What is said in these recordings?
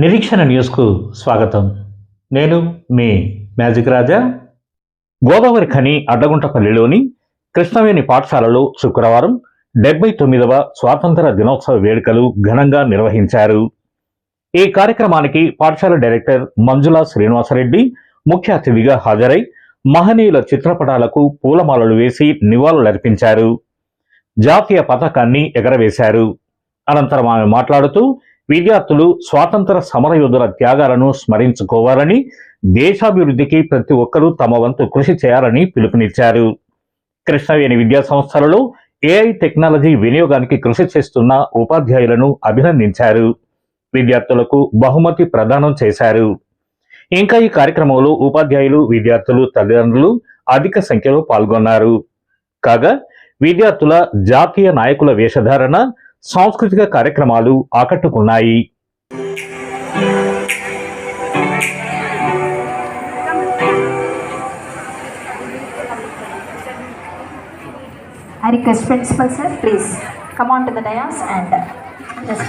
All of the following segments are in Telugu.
నిరీక్షణ న్యూస్కు స్వాగతం. నేను మీ మ్యాజిక్ రాజా. గోదావరి ఖని అడ్డగుంటపల్లిలోని కృష్ణవేణి పాఠశాలలో శుక్రవారం డెబ్బై తొమ్మిదవ స్వాతంత్ర దినోత్సవ వేడుకలు ఘనంగా నిర్వహించారు. ఈ కార్యక్రమానికి పాఠశాల డైరెక్టర్ మంజుల శ్రీనివాసరెడ్డి ముఖ్య అతిథిగా హాజరై మహనీయుల చిత్రపటాలకు పూలమాలలు వేసి నివాళులర్పించారు జాతీయ పతాకాన్ని ఎగరవేశారు. అనంతరం ఆమె మాట్లాడుతూ విద్యార్థులు స్వాతంత్ర సమరయోధుల త్యాగాలను స్మరించుకోవాలని దేశాభివృద్ధికి ప్రతి ఒక్కరూ తమ వంతు కృషి చేయాలని పిలుపునిచ్చారు. కృష్ణవేణి విద్యా సంస్థలలో ఏఐ టెక్నాలజీ వినియోగానికి కృషి చేస్తున్న ఉపాధ్యాయులను అభినందించారు. విద్యార్థులకు బహుమతి ప్రదానం చేశారు. ఇంకా ఈ కార్యక్రమంలో ఉపాధ్యాయులు విద్యార్థులు తల్లిదండ్రులు అధిక సంఖ్యలో పాల్గొన్నారు. కాగా విద్యార్థుల జాతీయ నాయకుల వేషధారణ సాంస్కృతిక కార్యక్రమాలు ఆకట్టుకున్నాయి I request principal sir, please come on to the dais and just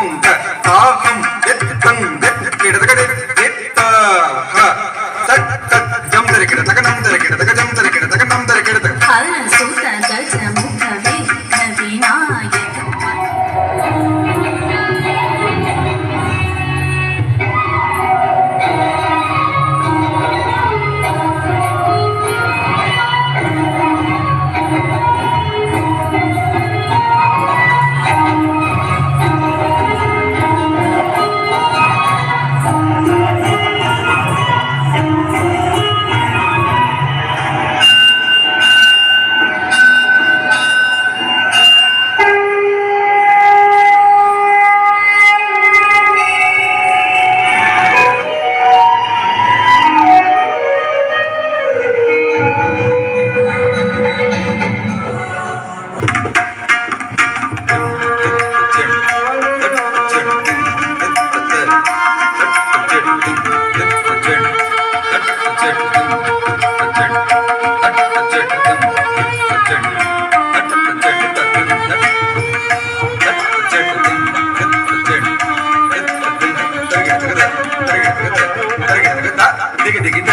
திகிதிகித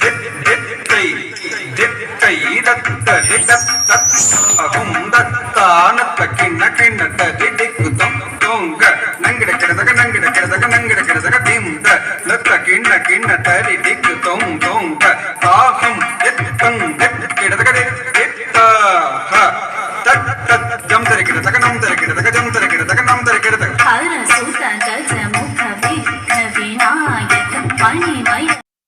தித்தை தித்தை தத்த திடப் தத்தாகும் தத்தானத்த கிண்ண கிண்ணத்த திடிக்குதம் தொங்க நங்கிட கிடதக நங்கிட கிடதக நங்கிட கிடதக திந்த லத்த கிண்ண கிண்ண தரி திக்கு தொங் தொங்க